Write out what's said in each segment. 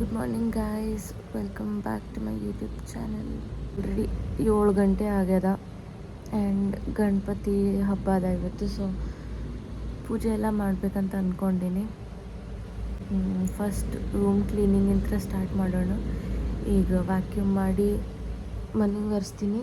Good morning guys welcome back to my YouTube channel already ಏಳು ಗಂಟೆ ಆಗ್ಯದ and Ganapati ಹಬ್ಬ ಅದ ಇವತ್ತು ಸೊ ಪೂಜೆ ಎಲ್ಲ ಮಾಡಬೇಕಂತ ಅಂದ್ಕೊಂಡಿನಿ ಫಸ್ಟ್ ರೂಮ್ ಕ್ಲೀನಿಂಗಿಂತ ಸ್ಟಾರ್ಟ್ ಮಾಡೋಣ. ಈಗ ವ್ಯಾಕ್ಯೂಮ್ ಮಾಡಿ ಮನೆಗೆ ಒರೆಸ್ತೀನಿ.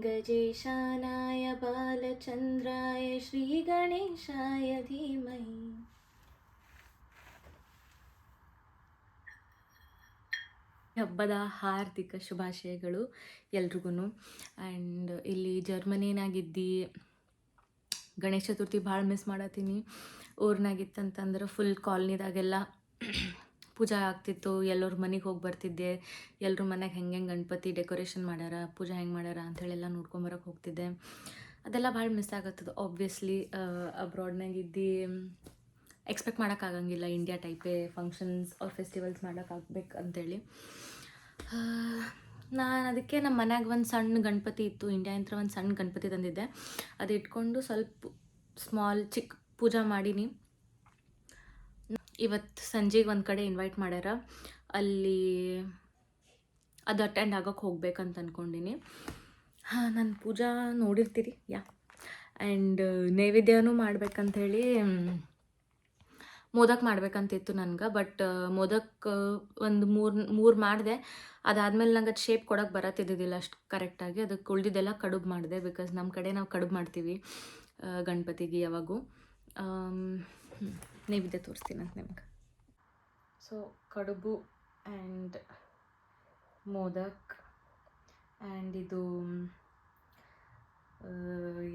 गजेशानाय बालचन्द्राय श्रीगणेशाय धीमहि ಹಬ್ಬದ ಹಾರ್ದಿಕ ಶುಭಾಶಯಗಳು ಎಲ್ರಿಗೂ ಆ್ಯಂಡ್ ಇಲ್ಲಿ ಜರ್ಮನಿನಾಗಿದ್ದು ಗಣೇಶ ಚತುರ್ಥಿ ಭಾಳ ಮಿಸ್ ಮಾಡತ್ತೀನಿ ಊರ್ನಾಗಿತ್ತಂತಂದ್ರೆ ಫುಲ್ ಕಾಲ್ನಿದಾಗೆಲ್ಲ ಪೂಜಾ ಆಗ್ತಿತ್ತು, ಎಲ್ಲರ ಮನೆಗೆ ಹೋಗಿ ಬರ್ತಿದ್ದೆ ಎಲ್ಲರ ಮನೆಗೆ ಹೆಂಗೆ ಹೆಂಗೆ ಗಣಪತಿ ಡೆಕೋರೇಷನ್ ಮಾಡ್ಯಾರ, ಪೂಜಾ ಹೆಂಗೆ ಮಾಡ್ಯಾರ ಅಂಥೇಳೆಲ್ಲ ನೋಡ್ಕೊಂಬರಕ್ಕೆ ಹೋಗ್ತಿದ್ದೆ. ಅದೆಲ್ಲ ಭಾಳ ಮಿಸ್ ಆಗತ್ತದ. ಆಬ್ವಿಯಸ್ಲಿ ಅಬ್ರಾಡ್ನಾಗಿದ್ದು ಎಕ್ಸ್ಪೆಕ್ಟ್ ಮಾಡೋಕ್ಕಾಗಂಗಿಲ್ಲ ಇಂಡಿಯಾ ಟೈಪೇ ಫಂಕ್ಷನ್ಸ್ ಆರ್ ಫೆಸ್ಟಿವಲ್ಸ್ ಮಾಡೋಕ್ಕಾಗ್ಬೇಕು ಅಂತೇಳಿ ನಾನು ಅದಕ್ಕೆ ನಮ್ಮ ಮನ್ಯಾಗ ಒಂದು ಸಣ್ಣ ಗಣಪತಿ ಇತ್ತು ಇಂಡಿಯಾ ಅಂತ ಒಂದು ಸಣ್ಣ ಗಣಪತಿ ತಂದಿದ್ದೆ. ಅದು ಇಟ್ಕೊಂಡು ಸ್ವಲ್ಪ ಸ್ಮಾಲ್ ಚಿಕ್ಕ ಪೂಜಾ ಮಾಡೀನಿ. ಇವತ್ತು ಸಂಜೆಗೆ ಒಂದು ಕಡೆ ಇನ್ವೈಟ್ ಮಾಡ್ಯಾರ. ಅಲ್ಲಿ ಅದು ಅಟೆಂಡ್ ಆಗೋಕ್ಕೆ ಹೋಗ್ಬೇಕಂತ ಅಂದ್ಕೊಂಡಿನಿ ಹಾಂ, ನಾನು ಪೂಜಾ ನೋಡಿರ್ತೀರಿ, ಯಾ. ಆ್ಯಂಡ್ ನೈವೇದ್ಯನೂ ಮಾಡ್ಬೇಕಂಥೇಳಿ ಮೋದಕ್ ಮಾಡ್ಬೇಕಂತಿತ್ತು ನನಗೆ. ಬಟ್ ಮೋದಕ್ ಒಂದು ಮೂರು ಮೂರು ಮಾಡಿದೆ. ಅದಾದಮೇಲೆ ನಂಗೆ ಅದು ಶೇಪ್ ಕೊಡೋಕೆ ಬರತ್ತಿದ್ದಿದ್ದಿಲ್ಲ ಅಷ್ಟು ಕರೆಕ್ಟಾಗಿ ಅದಕ್ಕೆ ಉಳಿದಿದ್ದೆಲ್ಲ ಕಡುಬು ಮಾಡಿದೆ ಬಿಕಾಸ್ ನಮ್ಮ ಕಡೆ ನಾವು ಕಡುಬು ಮಾಡ್ತೀವಿ ಗಣಪತಿಗೆ ಯಾವಾಗೂ. ನೈವೇದ್ಯ ತೋರಿಸ್ತೀನಿ ಅಂತ ನಿಮ್ಗೆ. ಸೊ ಕಡುಬು ಆ್ಯಂಡ್ ಮೋದಕ್ ಆ್ಯಂಡ್ ಇದು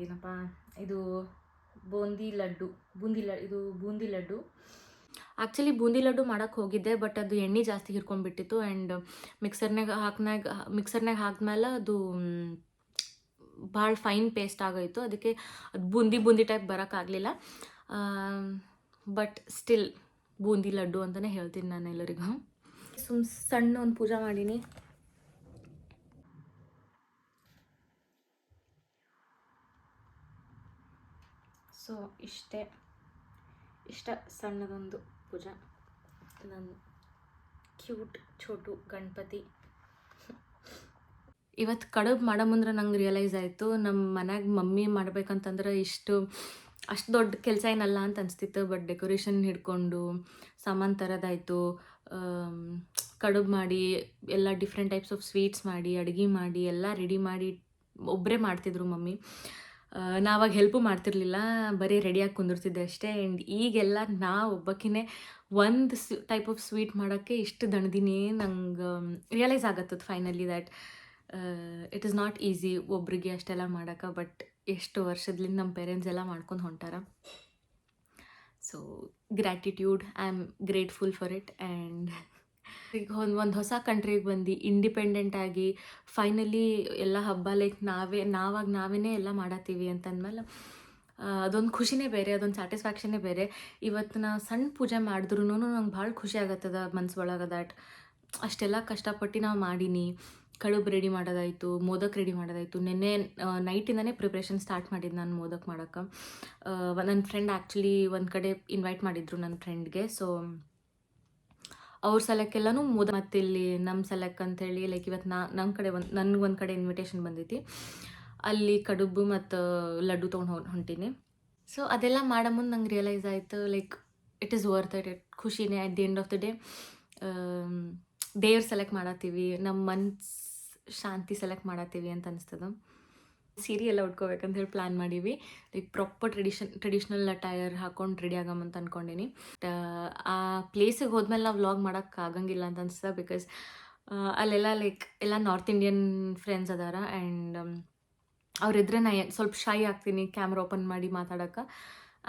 ಏನಪ್ಪ ಇದು ಬೂಂದಿ ಲಡ್ಡು. ಬೂಂದಿ ಲ ಇದು ಬೂಂದಿ ಲಡ್ಡು. ಆ್ಯಕ್ಚುಲಿ ಬೂಂದಿ ಲಡ್ಡು ಮಾಡೋಕ್ಕೆ ಹೋಗಿದ್ದೆ ಬಟ್ ಅದು ಎಣ್ಣೆ ಜಾಸ್ತಿ ಹಿರ್ಕೊಂಡ್ಬಿಟ್ಟಿತ್ತು ಆ್ಯಂಡ್ ಮಿಕ್ಸರ್ನಾಗ ಹಾಕ್ನಾಗ ಮಿಕ್ಸರ್ನಾಗ ಹಾಕಿದ್ಮೇಲೆ ಅದು ಭಾಳ ಫೈನ್ ಪೇಸ್ಟ್ ಆಗೋಯಿತು. ಅದಕ್ಕೆ ಅದು ಬೂಂದಿ ಬೂಂದಿ ಟೈಪ್ ಬರೋಕ್ಕಾಗಲಿಲ್ಲ ಬಟ್ ಸ್ಟಿಲ್ ಬೂಂದಿ ಲಡ್ಡು ಅಂತಲೇ ಹೇಳ್ತೀನಿ ನಾನು ಎಲ್ಲರಿಗೂ. ಸುಮ್ ಸಣ್ಣ ಒಂದು ಪೂಜೆ ಮಾಡೀನಿ. ಸೊ ಇಷ್ಟೇ. ಇಷ್ಟ ಸಣ್ಣದೊಂದು ಪೂಜಾ. ನನ್ನ ಕ್ಯೂಟ್ ಛೋಟು ಗಣಪತಿ. ಇವತ್ತು ಕಡುಬು ಮಾಡೋ ಮುಂದ್ರೆ ನಂಗೆ ರಿಯಲೈಸ್ ಆಯಿತು ನಮ್ಮ ಮನ್ಯಾಗ ಮಮ್ಮಿ ಮಾಡ್ಬೇಕಂತಂದ್ರೆ ಇಷ್ಟು ಅಷ್ಟು ದೊಡ್ಡ ಕೆಲಸ ಏನಲ್ಲ ಅಂತ ಅನಿಸ್ತಿತ್ತು. ಬಟ್ ಡೆಕೋರೇಷನ್ ಹಿಡ್ಕೊಂಡು, ಸಾಮಾನು ತರೋದಾಯಿತು. ಕಡುಬು ಮಾಡಿ, ಎಲ್ಲ ಡಿಫ್ರೆಂಟ್ ಟೈಪ್ಸ್ ಆಫ್ ಸ್ವೀಟ್ಸ್ ಮಾಡಿ, ಅಡುಗೆ ಮಾಡಿ, ಎಲ್ಲ ರೆಡಿ ಮಾಡಿ ಒಬ್ಬರೇ ಮಾಡ್ತಿದ್ರು ಮಮ್ಮಿ. ನಾವಾಗ ಹೆಲ್ಪು ಮಾಡ್ತಿರ್ಲಿಲ್ಲ. ಬರೀ ರೆಡಿಯಾಗಿ ಕುಂದಿರ್ತಿದ್ದೆ ಅಷ್ಟೇ. ಆ್ಯಂಡ್ ಈಗೆಲ್ಲ ನಾ ಒಬ್ಬಕ್ಕಿನೇ ಒಂದು ಟೈಪ್ ಆಫ್ ಸ್ವೀಟ್ ಮಾಡೋಕ್ಕೆ ಇಷ್ಟು ದಣದಿನಿ ನಂಗೆ ರಿಯಲೈಸ್ ಆಗತ್ತದ finally that it is not easy ಒಬ್ರಿಗೆ ಅಷ್ಟೆಲ್ಲ ಮಾಡೋಕೆ ಬಟ್ ಎಷ್ಟು ವರ್ಷದಲ್ಲಿ ನಮ್ಮ ಪೇರೆಂಟ್ಸ್ ಎಲ್ಲ ಮಾಡ್ಕೊಂಡು ಹೊಂಟಾರ. So gratitude I am grateful for it and ಈಗ ಒಂದು ಒಂದು ಹೊಸ ಕಂಟ್ರಿಗೆ ಬಂದು ಇಂಡಿಪೆಂಡೆಂಟ್ ಆಗಿ ಫೈನಲಿ ಎಲ್ಲ ಹಬ್ಬ ಲೈಕ್ ನಾವೇ, ನಾವಾಗ ನಾವೇ ಎಲ್ಲ ಮಾಡತ್ತೀವಿ ಅಂತಂದ್ಮೇಲೆ ಅದೊಂದು ಖುಷಿನೇ ಬೇರೆ, ಅದೊಂದು ಸ್ಯಾಟಿಸ್ಫ್ಯಾಕ್ಷನೇ ಬೇರೆ. ಇವತ್ತು ನಾವು ಸಣ್ಣ ಪೂಜೆ ಮಾಡಿದ್ರೂ ನಂಗೆ ಭಾಳ ಖುಷಿ ಆಗತ್ತದ ಮನ್ಸು ಒಳಗೆ ದ್ಯಾಟ್ ಅಷ್ಟೆಲ್ಲ ಕಷ್ಟಪಟ್ಟು ನಾವು ಮಾಡೀನಿ. ಕಡುಬು ರೆಡಿ ಮಾಡೋದಾಯಿತು, ಮೋದಕ್ ರೆಡಿ ಮಾಡೋದಾಯಿತು. ನಿನ್ನೆ ನೈಟಿಂದನೇ ಪ್ರಿಪ್ರೇಷನ್ ಸ್ಟಾರ್ಟ್ ಮಾಡಿದ್ದು ನಾನು ಮೋದಕ್ ಮಾಡೋಕ್ಕೆ. ನನ್ನ ಫ್ರೆಂಡ್ ಆ್ಯಕ್ಚುಲಿ ಒಂದು ಕಡೆ ಇನ್ವೈಟ್ ಮಾಡಿದ್ರು ನನ್ನ ಫ್ರೆಂಡ್ಗೆ ಸೊ ಅವ್ರ ಸಲಕ್ಕೆಲ್ಲನೂ ಮೋದ ಮತ್ತೆ ಇಲ್ಲಿ ನಮ್ಮ ಸಲಕ್ಕೆ ಅಂತೇಳಿ ಲೈಕ್ ಇವತ್ತು ನಾ ನಮ್ಮ ಕಡೆ ಒಂದು, ನನಗೆ ಒಂದು ಕಡೆ ಇನ್ವಿಟೇಷನ್ ಬಂದೈತಿ. ಅಲ್ಲಿ ಕಡುಬು ಮತ್ತು, ಲಡ್ಡು ತೊಗೊಂಡು ಹೊಂಟೀನಿ. ಸೊ ಅದೆಲ್ಲ ಮಾಡೋ ಮುಂದೆ ನಂಗೆ ರಿಯಲೈಸ್ ಆಯಿತು like it is worth it it ಖುಷಿನೇ at the end of the day ದೇವ್ರು ಸೆಲೆಕ್ಟ್ ಮಾಡತ್ತೀವಿ ನಮ್ಮ ಮನ್ಸು ಶಾಂತಿ ಸೆಲೆಕ್ಟ್ ಮಾಡತ್ತೀವಿ ಅಂತ ಅನಿಸ್ತದ. ಸೀರೆ ಎಲ್ಲ ಉಟ್ಕೋಬೇಕಂತ ಹೇಳಿ ಪ್ಲ್ಯಾನ್ ಮಾಡೀವಿ. Like proper tradition traditional attire ಹಾಕೊಂಡು ರೆಡಿ ಆಗಮಂತ ಅಂದ್ಕೊಂಡೀನಿ ಆ ಪ್ಲೇಸಿಗೆ ಹೋದ್ಮೇಲೆ ನಾವು ವ್ಲಾಗ್ ಮಾಡೋಕ್ಕೆ ಆಗಂಗಿಲ್ಲ ಅಂತ ಅನಿಸ್ತದೆ ಬಿಕಾಸ್ ಅಲ್ಲೆಲ್ಲ ಲೈಕ್ ಎಲ್ಲ ನಾರ್ತ್ ಇಂಡಿಯನ್ ಫ್ರೆಂಡ್ಸ್ ಅದಾರ ಆ್ಯಂಡ್ ಅವರಿದ್ರೆ ನಾ ಸ್ವಲ್ಪ ಶೈ ಆಗ್ತೀನಿ ಕ್ಯಾಮ್ರಾ ಓಪನ್ ಮಾಡಿ ಮಾತಾಡೋಕೆ.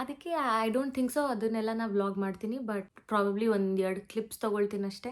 ಅದಕ್ಕೆ ಐ ಡೋಂಟ್ ಥಿಂಕ್ ಸೊ ಅದನ್ನೆಲ್ಲ ನಾ ವ್ಲಾಗ್ ಮಾಡ್ತೀನಿ ಬಟ್ ಪ್ರಾಬಬ್ಲಿ ಒಂದು ಎರಡು ಕ್ಲಿಪ್ಸ್ ತೊಗೊಳ್ತೀನಿ ಅಷ್ಟೇ.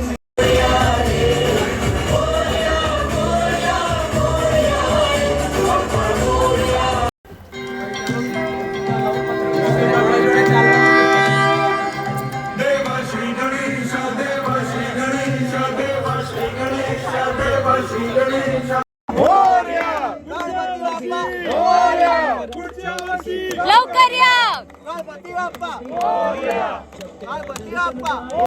Albatiapa! Oh yeah! Albatiapa! Oh.